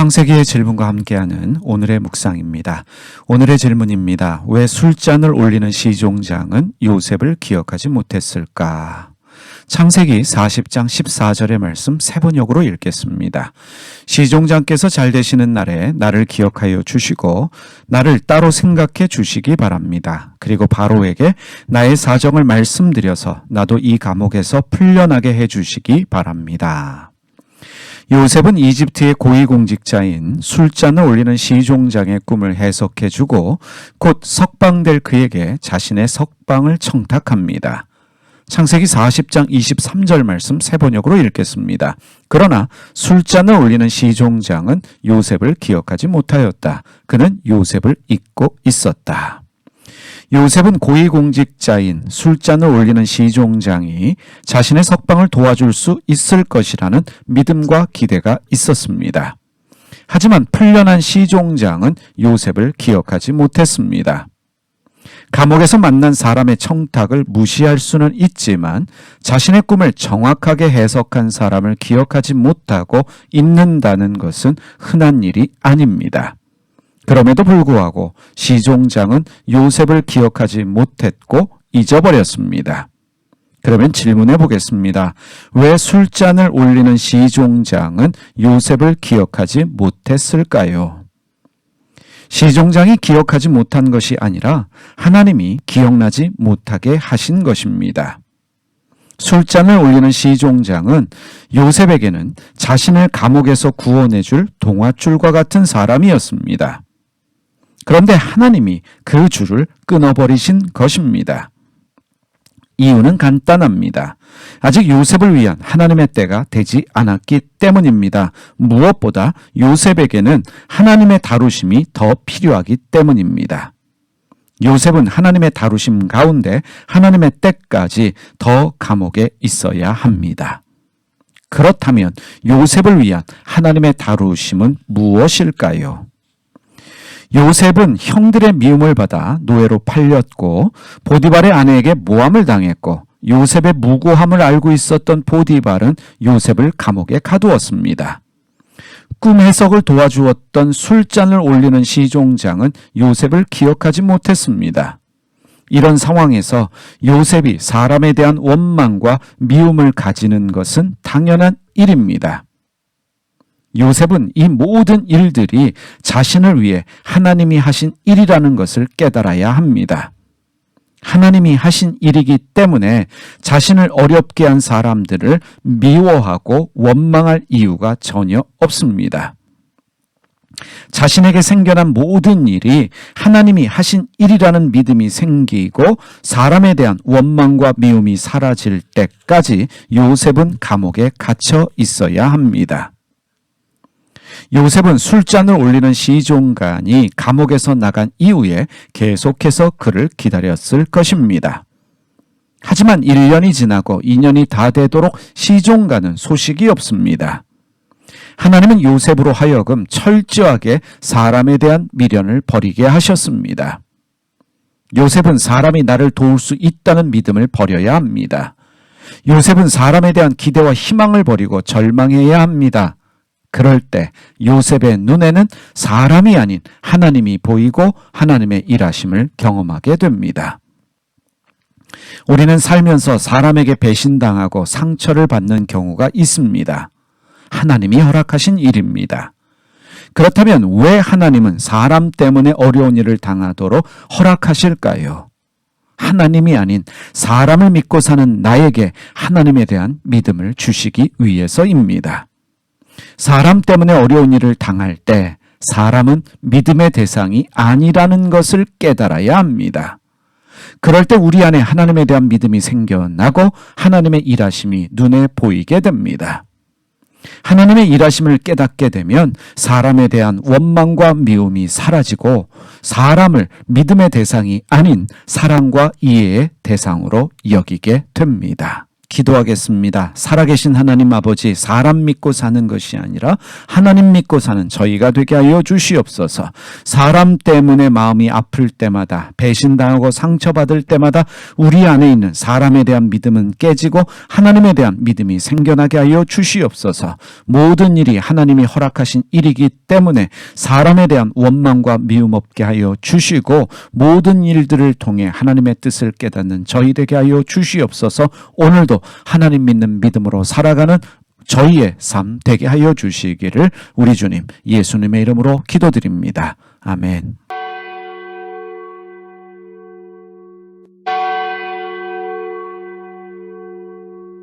창세기의 질문과 함께하는 오늘의 묵상입니다. 오늘의 질문입니다. 왜 술잔을 올리는 시종장은 요셉을 기억하지 못했을까? 창세기 40장 14절의 말씀 세 번역으로 읽겠습니다. 시종장께서 잘 되시는 날에 나를 기억하여 주시고 나를 따로 생각해 주시기 바랍니다. 그리고 바로에게 나의 사정을 말씀드려서 나도 이 감옥에서 풀려나게 해 주시기 바랍니다. 요셉은 이집트의 고위공직자인 술잔을 올리는 시종장의 꿈을 해석해주고 곧 석방될 그에게 자신의 석방을 청탁합니다. 창세기 40장 23절 말씀 세 번역으로 읽겠습니다. 그러나 술잔을 올리는 시종장은 요셉을 기억하지 못하였다. 그는 요셉을 잊고 있었다. 요셉은 고위공직자인 술잔을 올리는 시종장이 자신의 석방을 도와줄 수 있을 것이라는 믿음과 기대가 있었습니다. 하지만 풀려난 시종장은 요셉을 기억하지 못했습니다. 감옥에서 만난 사람의 청탁을 무시할 수는 있지만 자신의 꿈을 정확하게 해석한 사람을 기억하지 못하고 잊는다는 것은 흔한 일이 아닙니다. 그럼에도 불구하고 시종장은 요셉을 기억하지 못했고 잊어버렸습니다. 그러면 질문해 보겠습니다. 왜 술잔을 올리는 시종장은 요셉을 기억하지 못했을까요? 시종장이 기억하지 못한 것이 아니라 하나님이 기억나지 못하게 하신 것입니다. 술잔을 올리는 시종장은 요셉에게는 자신을 감옥에서 구원해 줄 동화줄과 같은 사람이었습니다. 그런데 하나님이 그 줄을 끊어버리신 것입니다. 이유는 간단합니다. 아직 요셉을 위한 하나님의 때가 되지 않았기 때문입니다. 무엇보다 요셉에게는 하나님의 다루심이 더 필요하기 때문입니다. 요셉은 하나님의 다루심 가운데 하나님의 때까지 더 감옥에 있어야 합니다. 그렇다면 요셉을 위한 하나님의 다루심은 무엇일까요? 요셉은 형들의 미움을 받아 노예로 팔렸고 보디발의 아내에게 모함을 당했고 요셉의 무고함을 알고 있었던 보디발은 요셉을 감옥에 가두었습니다. 꿈 해석을 도와주었던 술잔을 올리는 시종장은 요셉을 기억하지 못했습니다. 이런 상황에서 요셉이 사람에 대한 원망과 미움을 가지는 것은 당연한 일입니다. 요셉은 이 모든 일들이 자신을 위해 하나님이 하신 일이라는 것을 깨달아야 합니다. 하나님이 하신 일이기 때문에 자신을 어렵게 한 사람들을 미워하고 원망할 이유가 전혀 없습니다. 자신에게 생겨난 모든 일이 하나님이 하신 일이라는 믿음이 생기고 사람에 대한 원망과 미움이 사라질 때까지 요셉은 감옥에 갇혀 있어야 합니다. 요셉은 술잔을 올리는 시종간이 감옥에서 나간 이후에 계속해서 그를 기다렸을 것입니다. 하지만 1년이 지나고 2년이 다 되도록 시종간은 소식이 없습니다. 하나님은 요셉으로 하여금 철저하게 사람에 대한 미련을 버리게 하셨습니다. 요셉은 사람이 나를 도울 수 있다는 믿음을 버려야 합니다. 요셉은 사람에 대한 기대와 희망을 버리고 절망해야 합니다. 그럴 때 요셉의 눈에는 사람이 아닌 하나님이 보이고 하나님의 일하심을 경험하게 됩니다. 우리는 살면서 사람에게 배신당하고 상처를 받는 경우가 있습니다. 하나님이 허락하신 일입니다. 그렇다면 왜 하나님은 사람 때문에 어려운 일을 당하도록 허락하실까요? 하나님이 아닌 사람을 믿고 사는 나에게 하나님에 대한 믿음을 주시기 위해서입니다. 사람 때문에 어려운 일을 당할 때 사람은 믿음의 대상이 아니라는 것을 깨달아야 합니다. 그럴 때 우리 안에 하나님에 대한 믿음이 생겨나고 하나님의 일하심이 눈에 보이게 됩니다. 하나님의 일하심을 깨닫게 되면 사람에 대한 원망과 미움이 사라지고 사람을 믿음의 대상이 아닌 사랑과 이해의 대상으로 여기게 됩니다. 기도하겠습니다. 살아계신 하나님 아버지, 사람 믿고 사는 것이 아니라 하나님 믿고 사는 저희가 되게 하여 주시옵소서. 사람 때문에 마음이 아플 때마다 배신당하고 상처받을 때마다 우리 안에 있는 사람에 대한 믿음은 깨지고 하나님에 대한 믿음이 생겨나게 하여 주시옵소서. 모든 일이 하나님이 허락하신 일이기 때문에 사람에 대한 원망과 미움 없게 하여 주시고 모든 일들을 통해 하나님의 뜻을 깨닫는 저희 되게 하여 주시옵소서. 오늘도 하나님 믿는 믿음으로 살아가는 저희의 삶 되게 하여 주시기를 우리 주님 예수님의 이름으로 기도드립니다. 아멘.